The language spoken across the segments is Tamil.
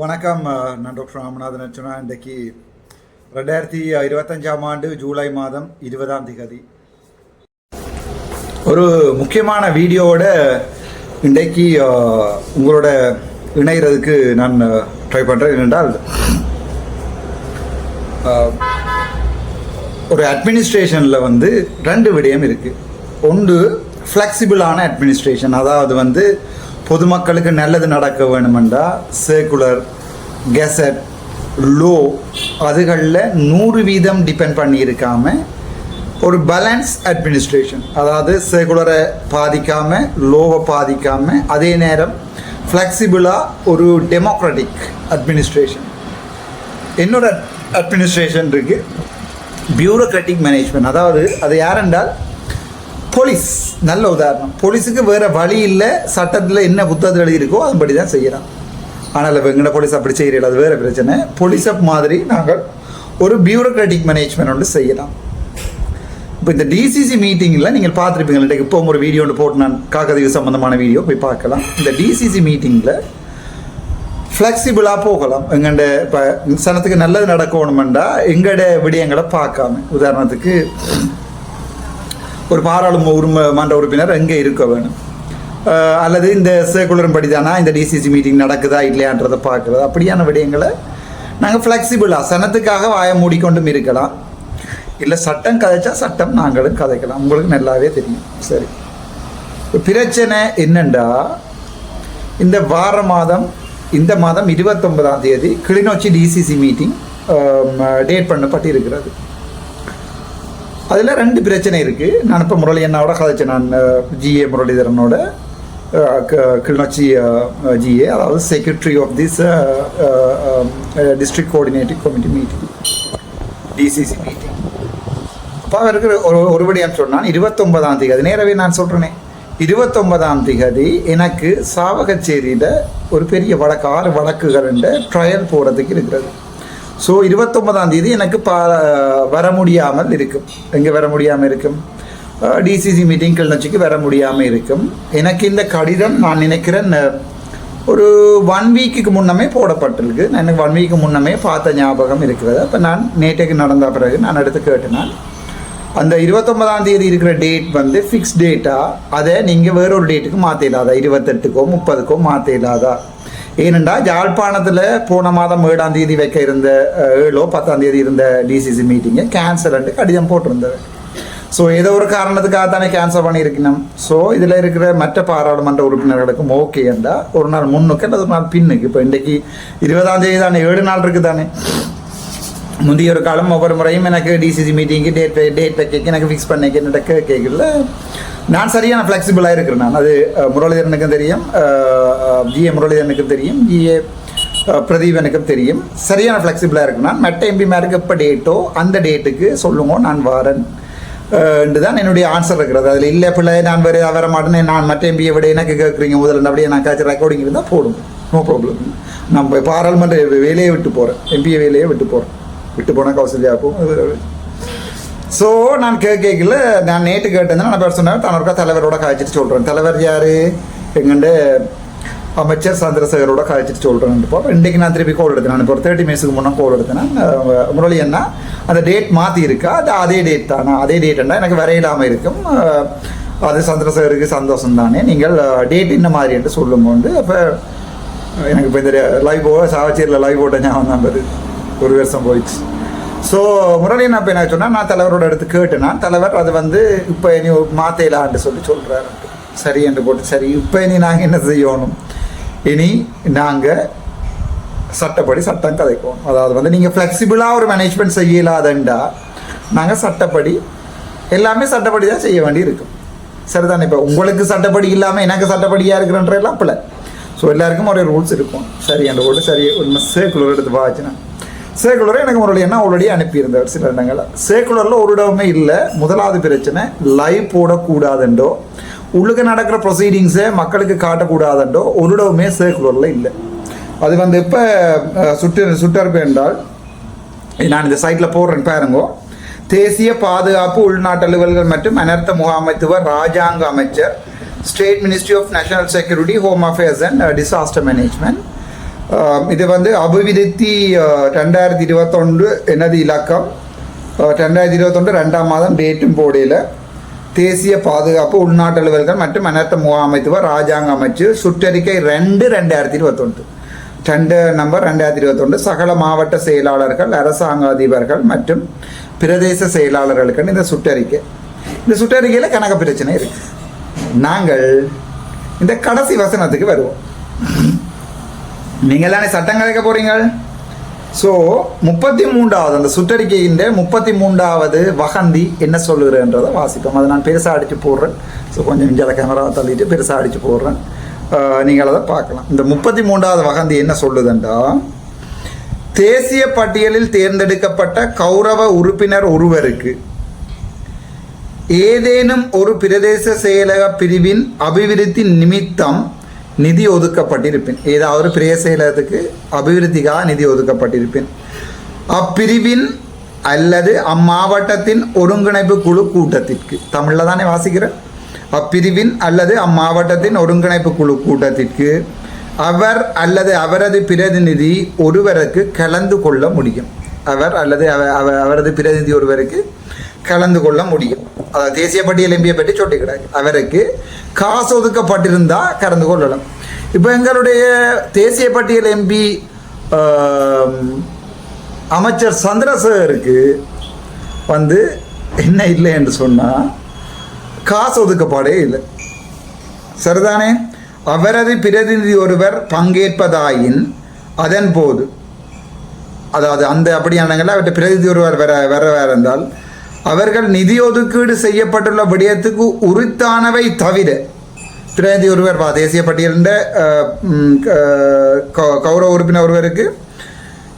வணக்கம் நான் டாக்டர் ராமநாதன் அர்ச்சனா இன்றைக்கு ரெண்டாயிரத்தி இருபத்தஞ்சாம் ஆண்டு ஜூலை மாதம் இருபதாம் திகதி. ஒரு முக்கியமான வீடியோவோட இன்றைக்கு உங்களோட இணைகிறதுக்கு நான் ட்ரை பண்ணுறேன் ஏனென்றால் ஒரு அட்மினிஸ்ட்ரேஷனில் வந்து ரெண்டு விடயம் இருக்குது ஒன்று ஃப்ளெக்சிபிளான அட்மினிஸ்ட்ரேஷன் அதாவது வந்து பொதுமக்களுக்கு நல்லது நடக்க வேணுமெண்டா? சர்க்குலர் கெசட் லோ அதுகளில் நூறு வீதம் டிபெண்ட் பண்ணியிருக்காம ஒரு பேலன்ஸ் அட்மினிஸ்ட்ரேஷன் அதாவது சர்க்குலரை பாதிக்காமல் லோவை பாதிக்காமல் அதே நேரம் ஃப்ளெக்சிபிளாக ஒரு டெமோக்ராட்டிக் அட்மினிஸ்ட்ரேஷன் என்னோட அட்மினிஸ்ட்ரேஷன் இருக்கு? பியூரோக்ராட்டிக் மேனேஜ்மெண்ட் அதாவது அது யாரென்றால் போலீஸ் நல்ல உதாரணம். போலீஸுக்கு வேற வழி இல்லை சட்டத்தில் என்ன புத்தகத்தில் எழுதியிருக்கோ அதுபடி தான் செய்கிறான் ஆனால் வெங்கட போலீஸ் அப்படி செய்கிறீர்கள் அது வேற பிரச்சனை. போலீஸை மாதிரி நாங்கள் ஒரு பியூரோக்ராட்டிக் மேனேஜ்மெண்ட் ஒன்று செய்யலாம். இப்போ இந்த டிசிசி மீட்டிங்கில் நீங்கள் பார்த்துருப்பீங்க இன்றைக்கு இப்போ ஒரு வீடியோ ஒன்று போட்டு நான் காக்கதீவு சம்மந்தமான வீடியோ போய் பார்க்கலாம். இந்த டிசிசி மீட்டிங்கில் ஃப்ளெக்சிபிளாக போகலாம். எங்கள்ட இப்போ சனத்துக்கு நல்லது நடக்கணுமெண்டா எங்களோட விடயங்களை பார்க்காம. உதாரணத்துக்கு ஒரு பாராளுமன்ற உரிமை மன்ற உறுப்பினர் எங்கே இருக்க வேணும் அல்லது இந்த சர்க்குலரும் படிதானா? இந்த டிசிசி மீட்டிங் நடக்குதா இல்லையான்றதை பார்க்குறது. அப்படியான விடயங்களை நாங்கள் ஃப்ளெக்சிபிளாக சனத்துக்காக வாய மூடிக்கொண்டும் இருக்கலாம். இல்லை சட்டம் கதைச்சா சட்டம் நாங்களும் கதைக்கலாம். உங்களுக்கு நல்லாவே தெரியும். சரி. பிரச்சனை என்னென்றா இந்த வார மாதம் இந்த மாதம் இருபத்தொன்பதாம் தேதி கிளிநொச்சி டிசிசி மீட்டிங் டேட் பண்ணப்பட்டு இருக்கிறது அதில் ரெண்டு பிரச்சனை இருக்குது நான் இப்போ முரளி அண்ணாவோட கதைச்சு நான் ஜிஏ முரளிதரனோட க- கிளிநொச்சி ஜிஏ அதாவது secretary of this district coordinative committee meeting DCC meeting அப்போ அவருக்கு ஒரு ஒருபடியாக சொன்னான் இருபத்தொன்பதாம் தேதி அது நேரவே நான் சொல்கிறேனே இருபத்தொன்பதாம் தேதி எனக்கு சாவகச்சேரியில் ஒரு பெரிய வழக்கு ஆறு வழக்குகள் ட்ரையல் போகிறதுக்கு இருக்கிறது. ஸோ இருபத்தொன்பதாம் தேதி எனக்கு பா வர முடியாமல் இருக்கும். எங்கே வர முடியாமல் இருக்கும் டிசிசி மீட்டிங் கிளிநொச்சிக்கு வர முடியாமல் இருக்கும். எனக்கு இந்த கடிதம் நான் நினைக்கிறேன் ஒரு ஒன் வீக்குக்கு முன்னமே போடப்பட்டிருக்கு. நான் எனக்கு ஒன் வீக்கு முன்னமே பார்த்த ஞாபகம் இருக்கிறது. அப்போ நான் நேற்றைக்கு நடந்த பிறகு நான் எடுத்து கேட்டேன் அந்த இருபத்தொன்பதாம் தேதி இருக்கிற டேட் வந்து ஃபிக்ஸ் டேட்டா அதை நீங்கள் வேறொரு டேட்டுக்கு மாற்றிடாதா இருபத்தெட்டுக்கோ முப்பதுக்கோ மாற்றிடாதா ஏனெண்டா யாழ்ப்பாணத்தில் போன மாதம் ஏழாம் தேதி வைக்க இருந்த ஏழோ பத்தாம் தேதி இருந்த டிசிசி மீட்டிங்கை கேன்சல் கடிதம் போட்டிருந்தது. ஸோ ஏதோ ஒரு காரணத்துக்காக தானே கேன்சல் பண்ணியிருக்கணும். ஸோ இதில் இருக்கிற மற்ற பாராளுமன்ற உறுப்பினர்களுக்கும் ஓகே என்றா ஒரு நாள் முன்னுக்கு அல்லது ஒரு நாள் பின்னுக்கு. இப்போ இன்றைக்கு இருபதாம் தேதி தானே ஏழு நாள் இருக்குது தானே. முந்தைய ஒரு காலம் ஒவ்வொரு முறையும் எனக்கு டிசிசி மீட்டிங்கு டேட் டேட் வைக்க எனக்கு ஃபிக்ஸ் பண்ணிக்க என்னோட கேட்கல நான் சரியான ஃப்ளெக்சிபிளாக இருக்கிறேன். நான் அது முரளிதரனுக்கும் தெரியும் ஜிஏ முரளிதரனுக்கும் தெரியும் ஜிஏ பிரதீபனுக்கும் தெரியும். சரியான ஃப்ளெக்சிபிளாக இருக்கு நான் மற்ற எம்பிமாருக்கு எப்போ டேட்டோ அந்த டேட்டுக்கு சொல்லுங்க நான் வாரன். என்று தான் என்னுடைய ஆன்சர் இருக்கிறது. அதில் இல்லை பிள்ளை நான் வேறு வர மாட்டேன்னு நான் மற்ற எம்பியை விட எனக்கு கேட்குறீங்க முதல்ல அப்படியே நான் காய்ச்சி ரெக்கார்டிங் இருந்தால் போடும். நோ ப்ராப்ளம் நம்ம பாராளுமன்ற வேலையை விட்டு போகிறேன் எம்பிஏ வேலையை விட்டு போகிறேன் விட்டு போனால் கௌசல்யாக்கும் ஸோ நான் கேட்கல நான் நேற்று கேட்டேன். நான் பேர் சொன்னேன் தான் ஒருக்கா தலைவரோட காய்ச்சிட்டு சொல்கிறேன் தலைவர் யார்? எங்கண்டு அமைச்சர் சந்திரசேகரோட காய்ச்சிட்டு சொல்கிறேன் இப்போ இன்றைக்கு நான் திருப்பி கோல் எடுத்தேன். நான் இப்போ ஒரு தேர்ட்டி மினிட்ஸுக்கு முன்னே கோல் எடுத்தேன். முரளி என்ன அந்த டேட் மாற்றி இருக்கா? அது அதே டேட் தானே? அதே டேட்னா எனக்கு வரையிடாமல் இருக்கும். அது சந்திரசேகருக்கு சந்தோஷம் தானே? நீங்கள் டேட் என்ன மாதிரி என்று சொல்லும்போது அப்போ எனக்கு இப்போ இந்த லைவ் போ சாவச்சேரியில் லைவ் போட்ட ஞாபகம் தான் வருது ஒரு வருஷம் போயிடுச்சு. ஸோ முரளி நான் இப்போ என்ன சொன்னால் நான் தலைவரோட எடுத்து கேட்டேன்னா தலைவர் அது வந்து இப்போ இனி மாத்தையிலான்னு சொல்லி சொல்கிறாரு சரி என்று போட்டு சரி இப்போ இனி நாங்கள் என்ன செய்யணும்? இனி நாங்கள் சட்டப்படி சட்டம் கதைக்கும் அதாவது வந்து நீங்கள் ஃப்ளெக்சிபிளாக ஒரு மேனேஜ்மெண்ட் செய்யலாதண்டா நாங்கள் சட்டப்படி எல்லாமே சட்டப்படி தான் செய்ய வேண்டி இருக்கும். சரிதானே? இப்போ உங்களுக்கு சட்டப்படி இல்லாமல் எனக்கு சட்டப்படியாக இருக்கிறன்ற எல்லாம் பிள்ளை ஸோ எல்லாருக்கும் ஒரே ரூல்ஸ் இருக்கும். சரி அந்த போட்டு சரி ஒரு சேக்குலர் எடுத்து பாச்சுனா சேக்குலரை எனக்கு முன்னாடி என்ன ஆல்ரெடி அனுப்பியிருந்தார்? சில இடங்களில் சேக்குலரில் ஒரு இடமே இல்லை. முதலாவது பிரச்சனை லைவ் போடக்கூடாதுண்டோ? உள்ளுக்கு நடக்கிற ப்ரொசீடிங்ஸை மக்களுக்கு காட்டக்கூடாதுண்டோ? ஒரு இடமே சேக்குலரில் இல்லை. அது வந்து இப்போ சுட்டு சுட்டறுப்பு என்றால் நான் இந்த சைட்டில் போடுறேன் பாருங்கோ. தேசிய பாதுகாப்பு உள்நாட்டு அலுவல்கள் மற்றும் அனர்த்த முகாமைத்துவ ராஜாங்க அமைச்சர் state ministry of national security home affairs and disaster management இது வந்து அபிவிருத்தி ரெண்டாயிரத்தி இருபத்தொன்று எனது இலக்கம். ரெண்டாயிரத்தி இருபத்தொன்று ரெண்டாம் மாதம் டேட்டும் போடையில் தேசிய பாதுகாப்பு உள்நாட்டு அலுவல்கள் மற்றும் அனர்த்த முகாமைத்துவ ராஜாங்க அமைச்சு சுற்றறிக்கை ரெண்டு ரெண்டாயிரத்தி இருபத்தொன்று. ரெண்டு நம்பர் ரெண்டாயிரத்தி இருபத்தொன்று சகல மாவட்ட செயலாளர்கள் அரசாங்க அதிபர்கள் மற்றும் பிரதேச செயலாளர்களுக்கு இந்த சுற்றறிக்கை. இந்த சுற்றறிக்கையில் கணக்கு பிரச்சனை இருக்கு. நாங்கள் இந்த கடைசி வசனத்துக்கு வருவோம். நீங்கள் தானே சட்டம் கலைக்க போறீங்க ஸோ முப்பத்தி மூன்றாவது அந்த சுற்றறிக்கையின் முப்பத்தி மூன்றாவது வகந்தி என்ன சொல்லுகிறேன்றதை வாசிப்போம். அதை நான் பெருசாக அடித்து போடுறேன். ஸோ கொஞ்சம் இஞ்சால கேமராவை தள்ளிட்டு பெருசாக அடித்து போடுறேன். நீங்கள் அதை பார்க்கலாம். இந்த முப்பத்தி மூன்றாவது வகந்தி என்ன சொல்லுதுண்டா? தேசிய பட்டியலில் தேர்ந்தெடுக்கப்பட்ட கௌரவ உறுப்பினர் ஒருவருக்கு ஏதேனும் ஒரு பிரதேச செயலக பிரிவின் அபிவிருத்தி நிமித்தம் நிதி ஒதுக்கப்பட்டிருப்பேன். ஏதாவது ஒரு செயலகத்துக்கு அபிவிருத்திக்காக நிதி ஒதுக்கப்பட்டிருப்பேன். அப்பிரிவின் அல்லது அம்மாவட்டத்தின் ஒருங்கிணைப்பு குழு கூட்டத்திற்கு. தமிழில் தானே வாசிக்கிறேன் அப்பிரிவின் அல்லது அம்மாவட்டத்தின் ஒருங்கிணைப்பு குழு கூட்டத்திற்கு அவர் அல்லது அவரது பிரதிநிதி ஒருவருக்கு கலந்து கொள்ள முடியும். அவர் அல்லது அவரது பிரதிநிதி ஒருவருக்கு கலந்து கொள்ள முடியும். அதாவது தேசிய பட்டியல் எம்பியை பற்றி சொல்லிக்கிறார். அவருக்கு காசு ஒதுக்கப்பட்டிருந்தால் கலந்து கொள்ளலாம். இப்போ எங்களுடைய தேசிய பட்டியல் எம்பி அமைச்சர் சந்திரசேகருக்கு வந்து என்ன இல்லை என்று சொன்னால் காசு ஒதுக்கப்பாடே இல்லை. சரிதானே? அவரது பிரதிநிதி ஒருவர் பங்கேற்பதாயின் அதன் போது அதாவது அந்த அப்படியானங்கள அவற்றை பிரதிநிதி ஒருவர் வர வர வர இருந்தால் அவர்கள் நிதி ஒதுக்கீடு செய்யப்பட்டுள்ள விடயத்துக்கு உரித்தானவை தவிர பிரதிநிதி ஒருவர் பா தேசிய பட்டியலின் கௌரவ உறுப்பினர் ஒருவருக்கு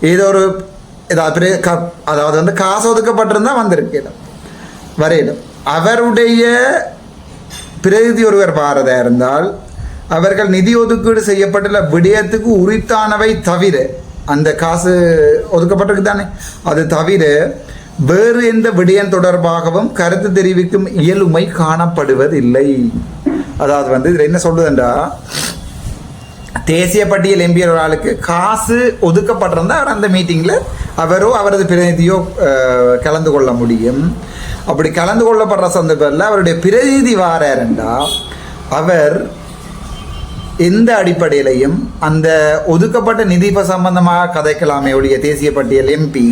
ஏதோ ஒரு ஏதாவது க- அதாவது வந்து காசு ஒதுக்கப்பட்டிருந்தால் வந்திருக்கணும் வரையிடும் அவருடைய பிரதிநிதி ஒருவர் பாரதா இருந்தால் அவர்கள் நிதி ஒதுக்கீடு செய்யப்பட்டுள்ள விடயத்துக்கு உரித்தானவை தவிர அந்த காசு ஒதுக்கப்பட்டிருக்கு தானே அது தவிர வேறு எந்த விடயம் தொடர்பாகவும் கருத்து தெரிவிக்கும் இயலுமை காணப்படுவதில்லை. அதாவது வந்து இதில் என்ன சொல்லுதுண்டா? தேசிய பட்டியல் எம்பி ஒரு ஆளுக்கு காசு ஒதுக்கப்பட்டிருந்தா அவர் அந்த மீட்டிங்கில் அவரோ அவரது பிரதிநிதியோ கலந்து கொள்ள முடியும். அப்படி கலந்து கொள்ளப்படுற சந்தர்ப்பத்தில் அவருடைய பிரதிநிதி வாரண்டா அவர் எந்த அடிப்படையிலையும் அந்த ஒதுக்கப்பட்ட நிதி சம்பந்தமாக கதைக்கலாமே உடைய தேசிய பட்டியல் எம்பி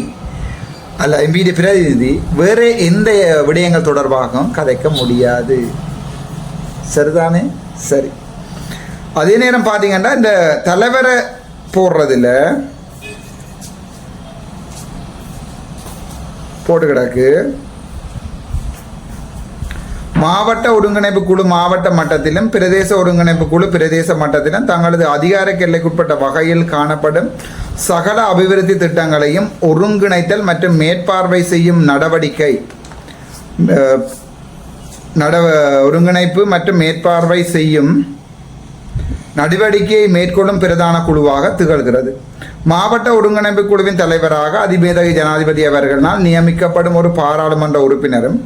அல்ல வீடு பிரதிநிதி வேறு எந்த விடயங்கள் தொடர்பாகவும் கதைக்க முடியாது. சரிதானே? சரி. அதே நேரம் பார்த்தீங்கன்னா இந்த தலைவரை போடுறதுல போட்டு கிடக்கு. மாவட்ட ஒருங்கிணைப்பு குழு மாவட்ட மட்டத்திலும் பிரதேச ஒருங்கிணைப்பு குழு பிரதேச மட்டத்திலும் தங்களது அதிகார எல்லைக்குட்பட்ட வகையில் காணப்படும் சகல அபிவிருத்தி திட்டங்களையும் ஒருங்கிணைத்தல் மற்றும் மேற்பார்வை செய்யும் நடவடிக்கை நடவ ஒருங்கிணைப்பு மற்றும் மேற்பார்வை செய்யும் நடவடிக்கையை மேற்கொள்ளும் பிரதான குழுவாக திகழ்கிறது. மாவட்ட ஒருங்கிணைப்பு குழுவின் தலைவராக அதிபேதகை ஜனாதிபதி அவர்களால் நியமிக்கப்படும் ஒரு பாராளுமன்ற உறுப்பினரும்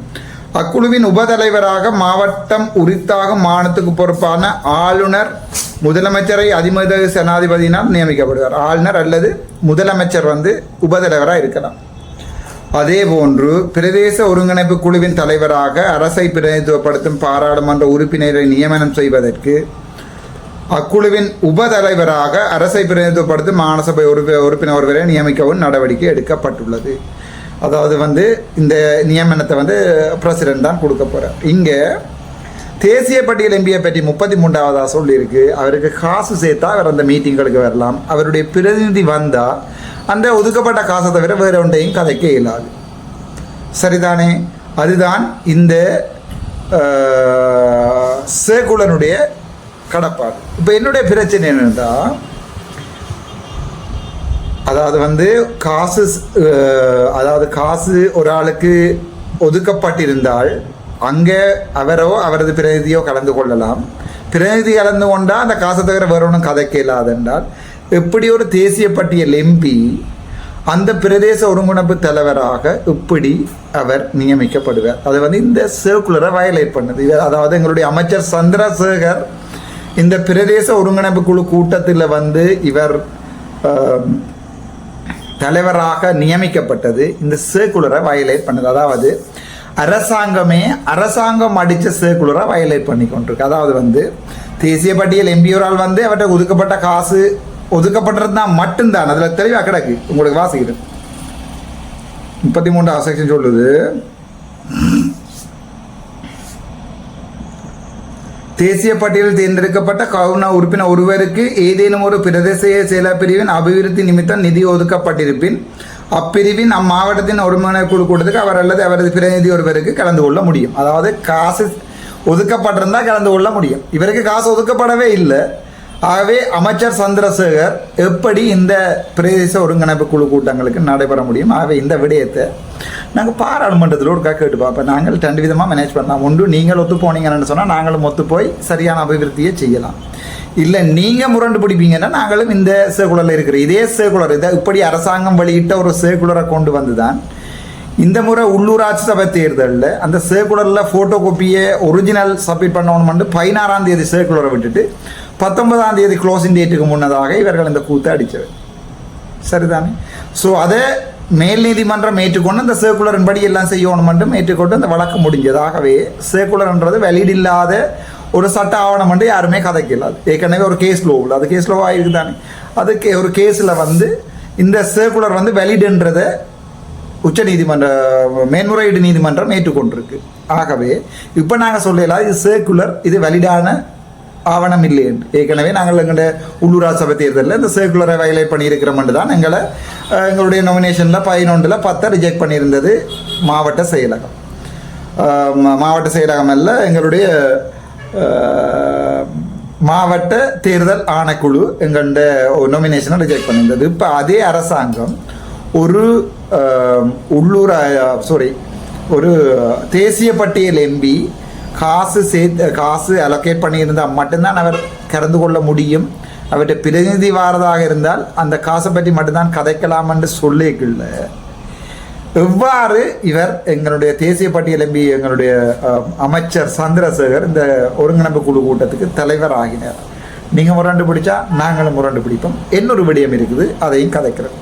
அக்குழுவின் உபதலைவராக மாவட்டம் உரித்தாகும் மாநிலத்துக்கு பொறுப்பான ஆளுநர் முதலமைச்சரை அதிமத ஜனாதிபதியினால் நியமிக்கப்படுவார். ஆளுநர் அல்லது முதலமைச்சர் வந்து உபதலைவராக இருக்கலாம். அதே போன்று பிரதேச ஒருங்கிணைப்பு குழுவின் தலைவராக அரசை பிரதிநிதித்துவப்படுத்தும் பாராளுமன்ற உறுப்பினரை நியமனம் செய்வதற்கு அக்குழுவின் உபதலைவராக அரசை பிரதிநிதித்துவப்படுத்தும் மாநசபை உறுப்பி உறுப்பினர் ஒருவரை நியமிக்கவும் நடவடிக்கை எடுக்கப்பட்டுள்ளது. அதாவது வந்து இந்த நியமனத்தை வந்து பிரசிடென்ட் தான் கொடுக்க போகிறார் இங்கே தேசிய பட்டியல் எம்பியை பற்றி முப்பத்தி மூன்றாவதாக சொல்லியிருக்கு. அவருக்கு காசு சேர்த்தா அவர் அந்த மீட்டிங்களுக்கு வரலாம். அவருடைய பிரதிநிதி வந்தால் அந்த ஒதுக்கப்பட்ட காசை தவிர வேறு ஒன்றையும் கதைக்க இயலாது. சரிதானே? அதுதான் இந்த சேகுலனுடைய கடப்பாடு. இப்போ என்னுடைய பிரச்சனை என்னென்னா அதாவது வந்து காசு அதாவது காசு ஒரு ஆளுக்கு ஒதுக்கப்பட்டிருந்தால் அங்கே அவரோ அவரது பிரதியோ கலந்து கொள்ளலாம். பிரதிநிதி கலந்து கொண்டால் அந்த காசை தவிர வேற ஒன்றும் கதைக்க இல்லாதென்றால் எப்படி ஒரு தேசிய பட்டியல் எம்பி அந்த பிரதேச ஒருங்கிணைப்பு தலைவராக இப்படி அவர் நியமிக்கப்படுவார். அது வந்து இந்த சர்க்குலரை வயலேட் பண்ணுது. அதாவது எங்களுடைய அமைச்சர் சந்திரசேகர் இந்த பிரதேச ஒருங்கிணைப்பு குழு கூட்டத்தில் வந்து இவர் தலைவராக நியமிக்கப்பட்டது. இந்த சர்க்குலரை வயலேட் பண்ணுது. அதாவது அரசாங்கமே அரசாங்கம் அடித்த சர்க்குலராக வயலேட் பண்ணி கொண்டிருக்கு. அதாவது வந்து தேசிய பட்டியல் எம்பியோரால் வந்து அவற்றை ஒதுக்கப்பட்ட காசு ஒதுக்கப்பட்டிருந்தா மட்டும்தான். அதில் தெளிவாக கிடக்கு. உங்களுக்கு வாசிக்கிறேன் முப்பத்தி மூன்றாவது செக்ஷன் சொல்லுது. தேசிய பட்டியலில் தேர்ந்தெடுக்கப்பட்ட கவுன உறுப்பினர் ஒருவருக்கு ஏதேனும் ஒரு பிரதேச செயல பிரிவின் அபிவிருத்தி நிமித்தம் நிதி ஒதுக்கப்பட்டிருப்பின் அப்பிரிவின் அம்மாவட்டத்தின் ஒருங்கிணைப்பு குழு கூட்டத்துக்கு அவர் அல்லது அவரது பிரதிநிதி ஒருவருக்கு கலந்து கொள்ள முடியும். அதாவது காசு ஒதுக்கப்பட்டிருந்தால் கலந்து கொள்ள முடியும். இவருக்கு காசு ஒதுக்கப்படவே இல்லை. ஆகவே அமைச்சர் சந்திரசேகர் எப்படி இந்த பிரதேச ஒருங்கிணைப்பு குழு கூட்டங்களுக்கு நடைபெற முடியும்? ஆகவே இந்த விடயத்தை நாங்கள் பாராளுமன்றத்தில் ஒரு கேட்டு பார்ப்போம். நாங்கள் ரெண்டு விதமாக மேனேஜ் பண்ணலாம். ஒன்று நீங்கள் ஒத்து போனீங்கன்னு சொன்னால் நாங்களும் ஒத்து போய் சரியான அபிவிருத்தியை செய்யலாம். இல்லை நீங்கள் முரண்டு பிடிப்பீங்கன்னா நாங்களும் இந்த சேகுலரில் இருக்கிற இதே சேகுலர் இதை இப்படி அரசாங்கம் வெளியிட்ட ஒரு சேகுலரை கொண்டு வந்து தான் இந்த முறை உள்ளூராட்சி சபை தேர்தலில் அந்த சர்க்குலரில் ஃபோட்டோ காப்பியை ஒரிஜினல் சப்மிட் பண்ணணும்னு பதினாறாம் தேதி சர்க்குலரை விட்டுட்டு பத்தொன்பதாம் தேதி க்ளோசிங் டேட்டுக்கு முன்னதாக இவர்கள் இந்த கூத்தை அடித்தவர். சரிதானே? ஸோ அதை மேல் நீதிமன்றம் ஏற்றுக்கொண்டு அந்த சர்க்குலரின் படி எல்லாம் செய்யணும் மட்டும் ஏற்றுக்கொண்டு அந்த வழக்கு முடிஞ்சதாகவே சர்க்குலர்ன்றது வெளியிட இல்லாத ஒரு சட்ட ஆவணம் வந்து யாருமே கதைக்கலாது ஏற்கனவே ஒரு கேஸ் லோ அது கேஸ் லோ ஆயிருக்கு தானே அதுக்கு ஒரு கேஸில் வந்து இந்த சர்க்குலர் வந்து வெளியிடுன்றதை உச்ச நீதிமன்ற மேன்முறையீடு நீதிமன்றம் ஏற்றுக்கொண்டிருக்கு. ஆகவே இப்போ நாங்கள் சொல்லலாம் இது சர்க்குலர் இது வலிடான ஆவணம் இல்லை என்று. ஏற்கனவே நாங்கள் எங்களுடைய உள்ளூராட்சி சபை தேர்தலில் இந்த சர்க்குலரை வயலேட் பண்ணியிருக்கிறோம்னு தான் எங்களை எங்களுடைய நாமினேஷனில் பதினொன்றில் பத்தை ரிஜெக்ட் பண்ணியிருந்தது மாவட்ட செயலகம். மாவட்ட செயலகம் அல்ல எங்களுடைய மாவட்ட தேர்தல் ஆணைக்குழு எங்கள்ட நொமினேஷனை ரிஜெக்ட் பண்ணியிருந்தது. இப்போ அதே அரசாங்கம் ஒரு உள்ளூர் சாரி ஒரு தேசிய பட்டியல் எம்பி காசு சேர்த்து காசு அலோகேட் பண்ணியிருந்தால் மட்டும்தான் அவர் கலந்து கொள்ள முடியும். அவர்கிட்ட பிரதிநிதி வாரதாக இருந்தால் அந்த காசை பற்றி மட்டும்தான் கதைக்கலாம் என்று சொல்லிக்கல எவ்வாறு இவர் எங்களுடைய தேசிய பட்டியல் எம்பி எங்களுடைய அமைச்சர் சந்திரசேகர் இந்த ஒருங்கிணைப்பு குழு கூட்டத்துக்கு தலைவர் ஆகினார் நீங்கள் முரண்டு பிடிச்சா நாங்களும் முரண்டு பிடிப்போம். இன்னொரு விடயம் இருக்குது அதையும் கதைக்கிறோம்